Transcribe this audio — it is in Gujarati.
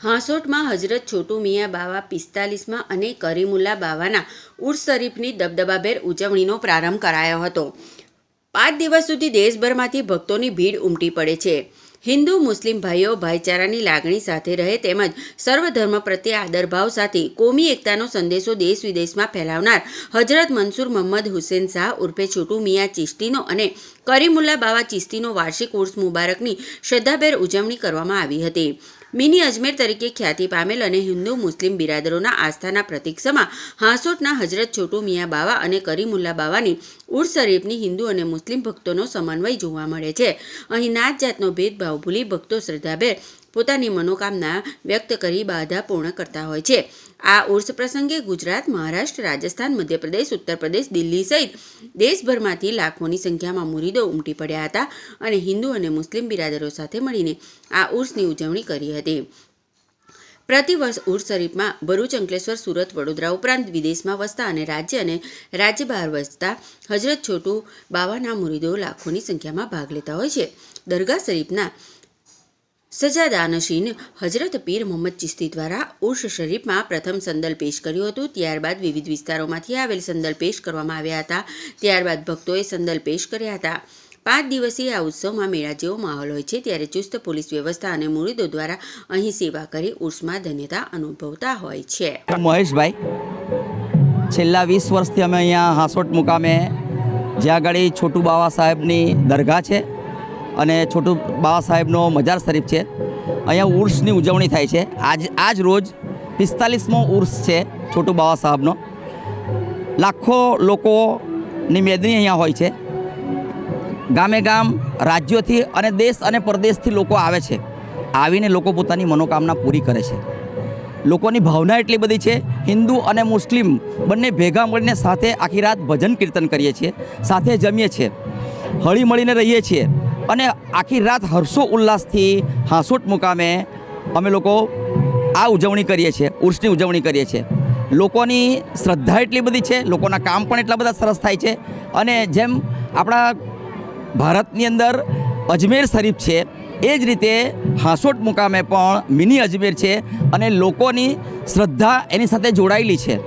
હાંસોટમાં હજરત છોટુ મિયા બાવા પિસ્તાલીસમાં અને કરીમુલ્લા બાવાના ઉર્સ શરીફની દબદબાભેર ઉજવણીનો પ્રારંભ કરાયો હતો. પાંચ દિવસ સુધી દેશભરમાંથી ભક્તોની ભીડ ઉમટી પડે છે. હિન્દુ, મુસ્લિમ ભાઈઓ ભાઈચારાની લાગણી સાથે રહે તેમજ સર્વધર્મ પ્રત્યે આદરભાવ સાથે કોમી એકતાનો સંદેશો દેશ વિદેશમાં ફેલાવનાર હજરત મનસુર મોહમ્મદ હુસેન શાહ ઉર્ફે છોટુ મિયા ચિશ્તીનો અને કરીમુલ્લા બાવા ચિશ્તીનો વાર્ષિક ઉર્સ મુબારકની શ્રદ્ધાભેર ઉજવણી કરવામાં આવી હતી. મિની અજમેર તરીકે ખ્યાતિ પામેલ અને હિન્દુ મુસ્લિમ બિરાદરોના આસ્થાના પ્રતીક્ષમાં હાંસોટના હજરત છોટુ મિયા બાવા અને કરીમુલ્લા બાવાની ઉર્સ શરીફની હિન્દુ અને મુસ્લિમ ભક્તોનો સમન્વય જોવા મળે છે. અહીં નાત જાતનો ભેદભાવ ભૂલી ભક્તો શ્રદ્ધાભેર પોતાની મનોકામના વ્યક્ત કરી બાધા પૂર્ણ કરતા હોય છે. આ ઉર્સ પ્રસંગે ગુજરાત, મહારાષ્ટ્ર, રાજસ્થાન, મધ્યપ્રદેશ ઉત્તર પ્રદેશ દિલ્હી સહિત દેશભરમાંથી લાખોની સંખ્યામાં મુરીદો ઉમટી પડ્યા હતા અને હિન્દુ અને મુસ્લિમ બિરાદરો સાથે મળીને આ ઉર્સની ઉજવણી કરી હતી. પ્રતિવર્ષ ઉર્સ શરીફમાં ભરૂચ, અંકલેશ્વર, સુરત, વડોદરા ઉપરાંત વિદેશમાં વસતા અને રાજ્ય અને રાજ્ય બહાર વસતા હજરત છોટુ બાવાના મુરીદો લાખોની સંખ્યામાં ભાગ લેતા હોય છે. દરગાહ શરીફના સજાદાનશીન હજરત પીર મોહમ્મદ ચિસ્તી દ્વારા ઉર્ષ શરીફમાં પ્રથમ સંદલ પેશ કર્યું હતું. ત્યારબાદ વિવિધ વિસ્તારોમાંથી આવેલ સંદલ પેશ કરવામાં આવ્યા હતા. ત્યારબાદ ભક્તોએ સંદલ પેશ કર્યા હતા. પાંચ દિવસીય આ ઉત્સવમાં મેળા જેવો માહોલ હોય છે. ત્યારે ચુસ્ત પોલીસ વ્યવસ્થા અને મુરીદો દ્વારા અહીં સેવા કરી ઉર્સમાં ધન્યતા અનુભવતા હોય છે. મહેશભાઈ, છેલ્લા વીસ વર્ષથી અમે અહીંયા હાંસોટ મુકામે જ્યાં આગળ છોટુ બાવા સાહેબની દરગાહ છે. અને છોટુ બાબા સાહેબનો મજાર શરીફ છે. અહીંયા ઉર્સની ઉજવણી થાય છે. આજ આજ રોજ પિસ્તાલીસમો ઉર્સ છે છોટુ બાવા સાહેબનો. લાખો લોકોની મેદની અહીંયા હોય છે. ગામે ગામ, રાજ્યોથી અને દેશ અને પરદેશથી લોકો આવે છે. આવીને લોકો પોતાની મનોકામના પૂરી કરે છે. લોકોની ભાવના એટલી બધી છે, હિન્દુ અને મુસ્લિમ બંને ભેગા મળીને સાથે આખી રાત ભજન કીર્તન કરીએ છીએ, સાથે જમીએ છીએ હળીમળીને રહીએ છીએ. અને આખી રાત હર્ષો ઉલ્લાસથી હાંસોટ મુકામે અમે લોકો આ ઉજવણી કરીએ છીએ, ઉર્સની ઉજવણી કરીએ છીએ. લોકોની શ્રદ્ધા એટલી બધી છે, લોકોના કામ પણ એટલા બધા સરસ થાય છે અને જેમ આપણા ભારતની અંદર અજમેર શરીફ છે, એ જ રીતે હાંસોટ મુકામે પણ મિની અજમેર છે અને લોકોની શ્રદ્ધા એની સાથે જોડાયેલી છે.